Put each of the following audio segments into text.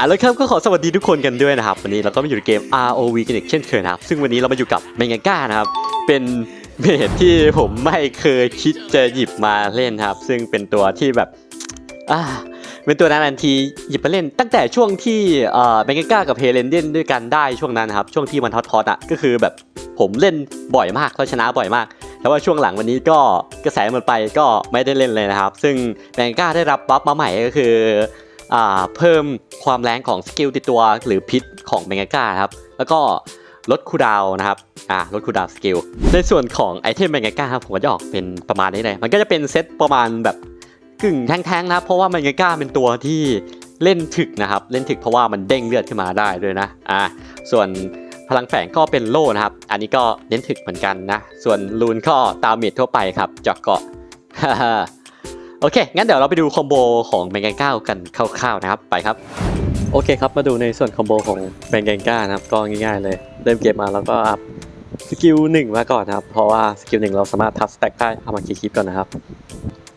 อะแล้วครับก็ขอสวัสดีทุกคนกันด้วยนะครับ วันนี้เราก็มาอยู่ในเกม ROV กันอีกเช่นเคยนะครับ ซึ่งวันนี้เรามาอยู่กับเมงก้านะครับ เป็นเมจที่ผมไม่เคยคิดจะหยิบมาเล่นครับ ซึ่งเป็นตัวที่แบบอ่าเป็นตัวนานๆทีหยิบมาเล่น ตั้งแต่ช่วงที่เอ่อเมงก้ากับเฮเลนเล่นด้วยกันได้ช่วงนั้นนะครับ ช่วงที่มันฮอตๆอะก็คือแบบผมเล่นบ่อยมากแล้วชนะบ่อยมากแต่ว่าช่วงหลังวันนี้ก็กระแสมันไปก็ไม่ได้เล่นเลยนะครับ ซึ่งแมงก้าได้รับบัฟมาใหม่ก็คือ เพิ่มความแรงของสกิลติดตัวหรือพิษของแมงก้าครับ แล้วก็ลดคูดาวนะครับ อ่า ลดคูดาวสกิล ในส่วนของไอเทมแมงก้าครับผมก็จะออกเป็นประมาณนี้เลย มันก็จะเป็นเซตประมาณแบบกึ่งแท่งๆนะ เพราะว่าแมงก้าเป็นตัวที่เล่นถึกนะครับ เล่นถึกเพราะว่ามันเด้งเลือดขึ้นมาได้ด้วยนะ อ่า ส่วนพลังแฝงก็เป็นโล่นะครับ อันนี้ก็เน้นถึกเหมือนกันนะ ส่วนลูนก็ตามเมจทั่วไปครับจาะเกาะ โอเค งั้นเดี๋ยวเราไปดูคอมโบของแบงก์ก้ากันคร่าวๆนะครับ ไปครับ โอเคครับ มาดูในส่วนคอมโบของแบงก์ก้านะครับ ก็ง่ายๆเลย เริ่มเกมมาแล้วก็อัพสกิลหนึ่งมาก่อนนะครับ เพราะว่าสกิลหนึ่งเราสามารถทับสแต็กได้เอามาคีคลิปก่อนนะครับ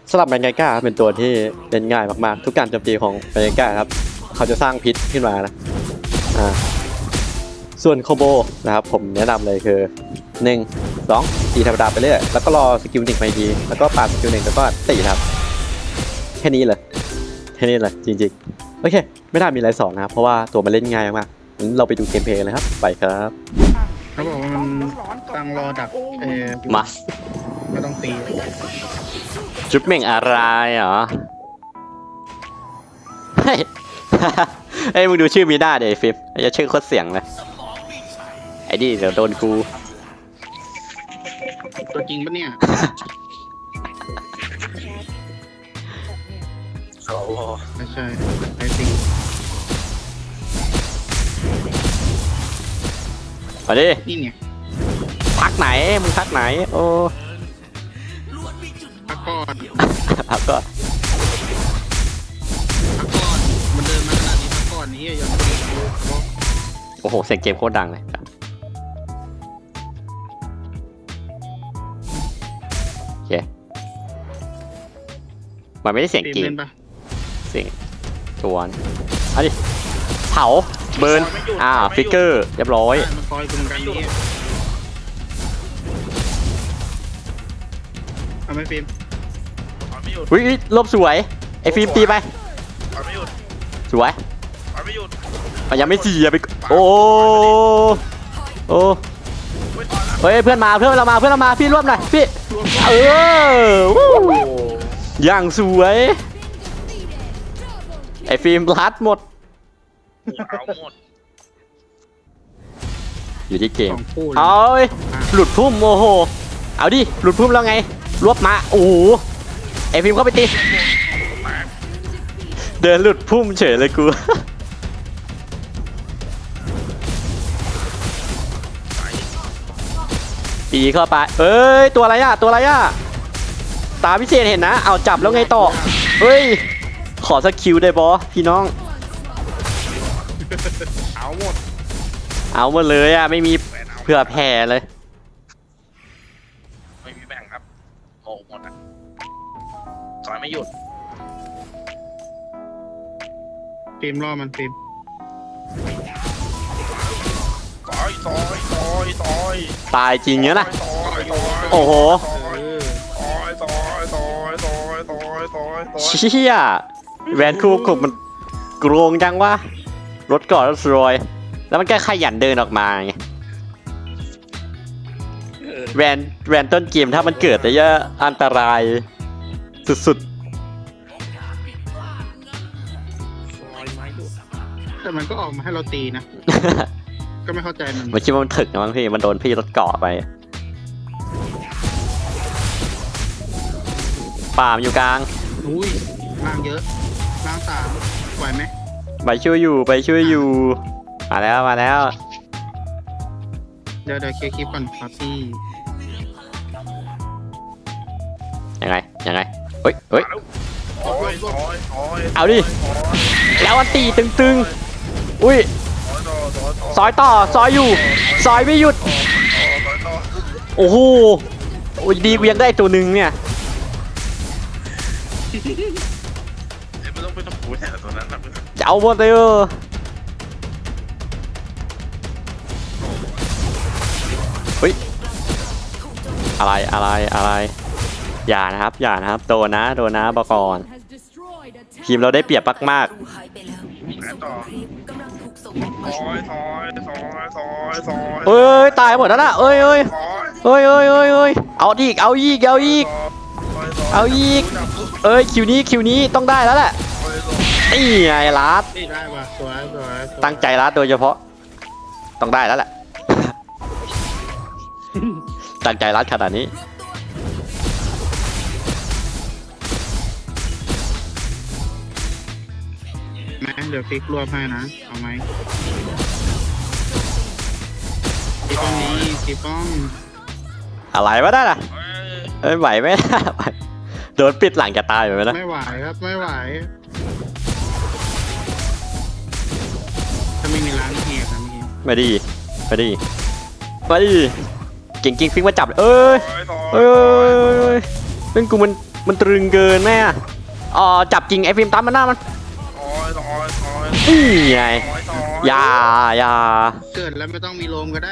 สำหรับแบงก์ก้าเป็นตัวที่เล่นง่ายมากๆ ทุกการโจมตีของแบงก์ก้าครับ เขาจะสร้างพิษขึ้นมานะอ่าส่วนคอมโบนะครับผมแนะนำเลยคือ 1 2ตีธรรมดาไปเรื่อยแล้วก็รอสกิลหนึ่งไปทีแล้วก็ปาดสกิลหนึ่งแล้วก็ตีครับ ค่นี้เลยแค่นี้เลยจริงๆ โอเค ไม่น่ามีอะไรสอนนะครับ เพราะว่าตัวมันเล่นง่ายมากงั้นเราไปดูเกมเพลย์เลยครับ ไปครับเขาบอกว่ามันตั้งรอดักเออมาไม่ต้องตี จุ๊บเม่งอะไรเหรอเฮ้ยเอ้ยมึงดูชื่อมีหน้าเดี๋ยวไอ้ฟิล์มไอ้จะชื่อโคตรเสียงเลยไอ้ดิเดี๋ยวโดนกูตัวจริงปะเนี่ย สวไม่ใช่ไอ้จริงมาดินี่ไงพักไหน มึงพักไหน โอ้พักก่อนพักก็พักก่อนมันเดินมาขนาดนี้พักก่อนนี้ยังไม่ได้ดูเขาบอกโอ้โห เสียงเกมโคตรดังเลยโอเคมันไม่ได้เสียงเกม สียงชวนเอาดิเผาเบิร์นอ่าฟิกเกอร์เรียบร้อยใช่มันคอยคุณกันนี้เอาไหม่ฟิล์มถอยไม่หยุดอุ้ยอุ๊ยลบสวยไอ้ฟิล์มตีไปถอยไม่หยุดสวยถอยไม่หยุดมันยังไม่สี่อะไปโอ้โอ้เฮ้ยถอยแล้วเฮ้ยเพื่อนมาเพื่อนเรามาเพื่อนเรามาพี่ร่วมหน่อยพี่เออวู้อย่างสวยไอ้ ฟิล์มลัดหมด เอาหมดอยู่ที่เกสมองคู่เลยเอาเว้ยหลุดพุ่มโมโห เอาดิ หลุดพุ่มแล้วไง รวบมา โอ้โหไอฟิล์มเข้าไปตี เดินหลุดพุ่มเฉยเลยกู ตีเข้าไป เอ้ย ตัวอะไรอะตัวอะไรอะตาพิเศษเห็นนะ เอาจับแล้วไงต่อ เฮ้ย ขอสักคิวได้บอพี่น้อง เอาหมดเอาหมดเลยอะไม่มีแหวนเอาเผื่อแผ่เลย ไม่มีแบ่งครับโอ้หมดอะถอยไม่หยุดฟิล์มรอมันฟิล์มถอยถอยถอยถอยตายจริงเนี้ยนะถอยถอยโอ้โหถอยถอยถอยถอยถอยถอยถอยถอยเชี่ย แวนคูกบมันโกรงจังวะรถเก่อนรถรอยแล้วมันก็ขยันเดินออกมาไงแวนแวนต้นเกมถ้ามันเกิดแต่ยะอันตราย สุดแต่มันก็ออกมาให้เราตีนะ ๆ ก็ไม่เข้าใจมันมันคิดว่ามันถึกนะมั้งพี่มันโดนพี่รถเกาะไปป่ามนอยู่กลางอุ้ยล่างเยอะ ล่างสามไหวไหมไปช่วยอยู่ไปช่วยอยู่ มาแล้วมาแล้ว เดี๋ยวเดี๋ยวเคลียร์คลิปก่อนครับพี่ยังไงยังไงเฮ้ยเฮ้ยถอยถอยถอยเอาดิถอยแล้วอันตีตึงๆ อุ้ยถอยต่อถอยต่อซอยต่อซอยอยู่ซอยไม่หยุดถอยต่อโอ้โหโอ้ยดีกูยังได้ตัวหนึ่งเนี่ย เม่ต้องปูแต่ตัวนั้นนะเจะเอาบอลเตอร์เฮ้ยอะไรอะไรอะไร อย่านะครับ อย่านะครับ โดนนะโดนนะบอกกอน ทีมเราได้เปรียบมากๆซอยซอยเฮ้ยตายหมดแล้วนะเฮ้ยเฮ้ยเฮ้ยเฮ้ยเอ้ยเอ้ยเอาอีกเอาอีกเอาอีก เอาอีก เอ้ยคิวนี้คิวนี้ต้องได้แล้วแหละ นี่ไงลัดได้ว่ะสวยสวยสวยตั้งใจลัดโดยเฉพาะ ต้องได้แล้วแหละ ตั้งใจลัดขนาดนี้แม่เดี๋ยวฟิกรวบให้นะ เอาไหมฟิกกล้องนี้ฟิกกล้องอะไรวะนั่นน่ะเอ้ยไหวไหม ไหวโดนปิดหลังจะตายไปไหมนะ ไม่ไหวครับ ไม่ไหว ยครับเมื่อกี้ไม่ดีไม่ดีไม่ดีเก่งจริงฟิกมาจับเลยเอ้ยถอยถอยเอ้ยเอ้ยเอ้ยเอ้ยเป็นกูมันมันตรึงเกินแม่อะอ๋อจับจริงไอ้ฟิล์มตามมันหน้ามันถอยถอยถอยนี่ไงถอยถอยอย่าอย่าเกิดแล้วไม่ต้องมีโลมก็ได้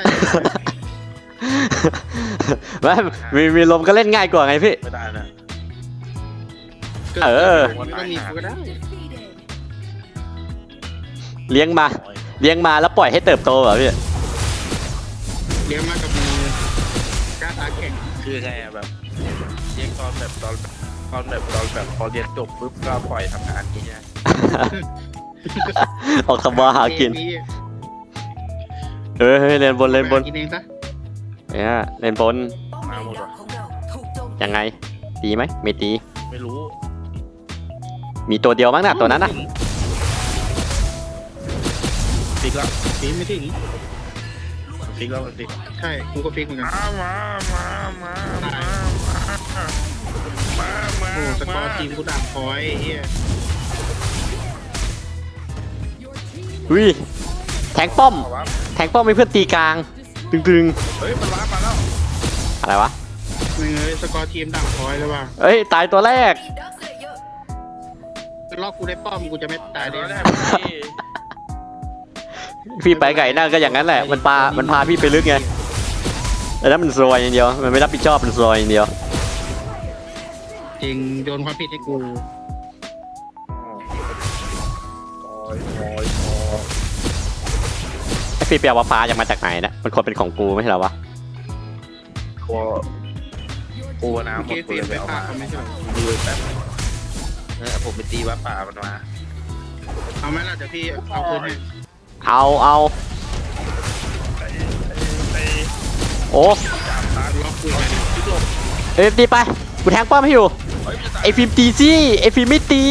ไม่มีมีลมก็เล่นง่ายกว่าไงพี่ไม่ได้นะเกิดเออไม่ต้องมีกูก็ได้เลี้ยงมา เลี้ยงมาแล้วปล่อยให้เติบโตเหรอพี่ เลี้ยงมากับมือกล้าตาแข็งคือไงอะแบบเรียกตอนแบบตอนตอนแบบตอนแบบพอเรียนจบปุ๊บก็ปล่อยทำงานอย่างเงี้ยออกคำว่าหากิน เออเฮ้ยเล่นบนเล่นบนกินเองซะเนี่ยเล่นบนมาหมดวะของเราถูกโจมตียังไง ตีไหมไม่ตี ไม่รู้ มีตัวเดียวมั้งน่ะตัวนั้นน่ะฟิ กล้วฟิกไม่ทิ้งนี้ฟิกแล้วฟิกใช่ กูก็ฟิกเหมือนกัน มา มา มา มา มา มา มา โอ้สกอร์ทีมกูดักคอยเฮียอุ้ยแทงป้อม แทงป้อมมีเพื่อตีกลาง ตึงๆเฮ้ย มันว้ามาแล้วอะไรวะ มึงเลยสกอร์ทีมดักคอยเลยว่ะเฮ้ย ตายตัวแรก ล็อกกูได้ป้อมกูจะไม่ตายได้ได้ พี่พี่ไปไก่นั่นก็อย่างนั้นแหละ มันพามันพาพี่ไปลึกไงแต่นั้นมันซวยอย่างเดียว มันไม่รับผิดชอบมันซวยอย่างเดียว จริงโยนความผิดให้กูถอยถอยถอยไอ้พี่เปียวว่าฟ้าจะมาจากไหนนะ มันควรเป็นของกูไม่ใช่เหรอวะกลัวกลัวน้ำหมเมื่อดกี้กูเฟีเลยยมไปไปเอาฆ่ามาเขาไม่ใช่เหรอดูแป๊บเออผมไปตีวัดป่ามันมา เอาไหมล่ะเดี๋ยวพี่เอาคืนให้ เอาเอาไปไปโอ้จับตาล็อกกูไปยุบลงเอ้ยตีไปกูแทงป้อมให้อยู่เฮ้ยมันจะตายไอ้ฟิล์มตีสิไอ้ฟิล์มไม่ตี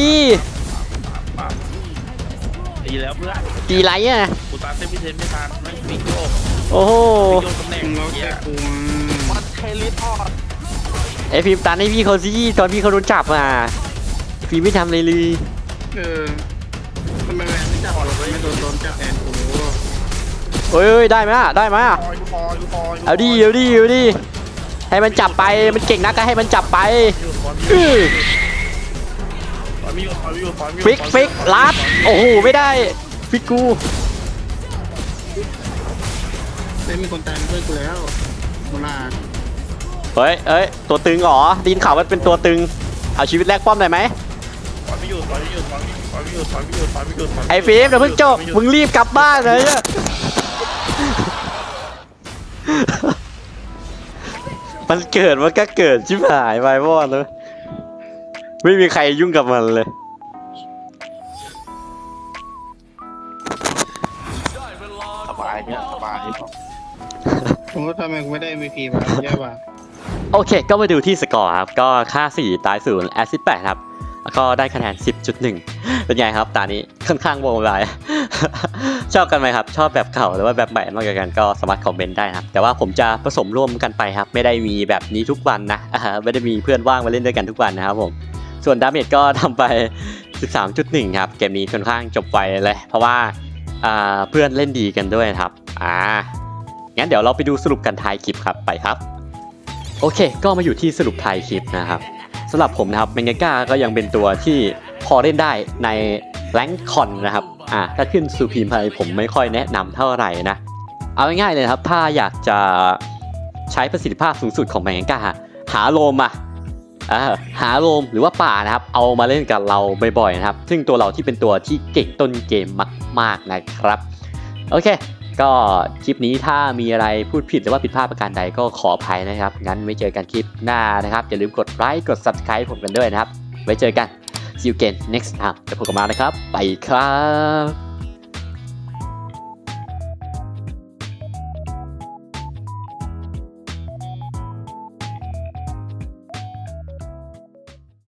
ป่าตีแล้วเพื่อนตีไรอะกูตามเส้นพิเศษไม่ทันไม่มีโยกโอ้โหมีโยกตำแหน่งมึงล็อกเหี้แค่ยกูมันเทลิทอดไอ้ฟิล์มตันให้พี่เขาสิตอนพี่เขาโดนจับอะฟิล์มไม่ทำเลยเลยเออทำไมแวน ไม่โดนโดนจับแอนกูเอ้ยเอ้ยได้ไหมอะได้ไหมอะคอยคอยคอยเอาดิเอาดิเอาดิให้มันจับไปมันเก่งนักก็ให้มันจับไปอื้อคอยมีคอยมีคอยมีฟิกฟิกลัดโอ้โหไม่ได้ฟิกกูได้มีคนตายเป็นเพื่อนกูแล้วโมลาเฮ้ยเอ้ยตัวตึงเหรอดินข่าวมันเป็นตัวตึงเอาชีวิตแรกป้อมได้ไหมคอยมีอยู่คอยมีอยู่คอยมี อยู่คอยมีอยู่คอยมีอยู่คอยมีอยู่คอยมีอยู่ไอ้ฟิล์มเดี๋ยวเพิ่งจบ มึงรีบกลับบ้านเลยเนี่ยมันเกิดมันก็เกิดชิบหายไปวอดเลยไม่มีใครยุ่งกับมันเลย สบายเนี่ยสบายผมก็ทำไมกูไม่ได้ MVP วะแย่ว่ะ โอเค ก็มาดูที่สกอร์ครับ ก็ค่า 4 ตายศูนย์แอซิด8ครับแล้ว ก็ได้คะแนน 10.1 เป็นไงครับตานี้ค่อนข้างวงวายชอบกันไหมครับ ชอบแบบเก่าหรือว่าแบบใหม่มากกว่ากันก็สามารถคอมเมนต์ได้นะครับ แต่ว่าผมจะผสมร่วมกันไปครับ ไม่ได้มีแบบนี้ทุกวันนะไม่ได้มีเพื่อนว่างมาเล่นด้วยกันทุกวันนะครับผมส่วนดาเมจก็ทำไป 13.1 ครับ เกมนี้ค่อนข้างจบไวเลย เพราะว่าเพื่อนเล่นดีกันด้วยครับอ่างั้นเดี๋ยวเราไปดูสรุปกันท้ายคลิปครับไปครับ โอเค ก็มาอยู่ที่สรุปท้ายคลิปนะครับ สำหรับผมนะครับเมงก้าก็ยังเป็นตัวที่พอเล่นได้ในแรงคอนนะครับอ่าถ้าขึ้นซูพีมไพผมไม่ค่อยแนะนำเท่าไหร่นะ เอาง่ายๆเลยนะครับ ถ้าอยากจะใช้ประสิทธิภาพสูงสุดของแมงกาหาโลมมาหาโลมหรือว่าป่านะครับ เอามาเล่นกับเราบ่อยๆนะครับ ซึ่งตัวเราที่เป็นตัวที่เก่งต้นเกมมาก ๆนะครับ โอเค ก็คลิปนี้ถ้ามีอะไรพูดผิดหรือว่าผิดพลาดประการใดก็ขออภัยนะครับ งั้นไว้เจอกันคลิปหน้านะครับ อย่าลืมกดไลค์กด subscribe ผมกันด้วยนะครับ ไว้เจอกัน see you again next time จะพบกันมานะครับ ไปครับ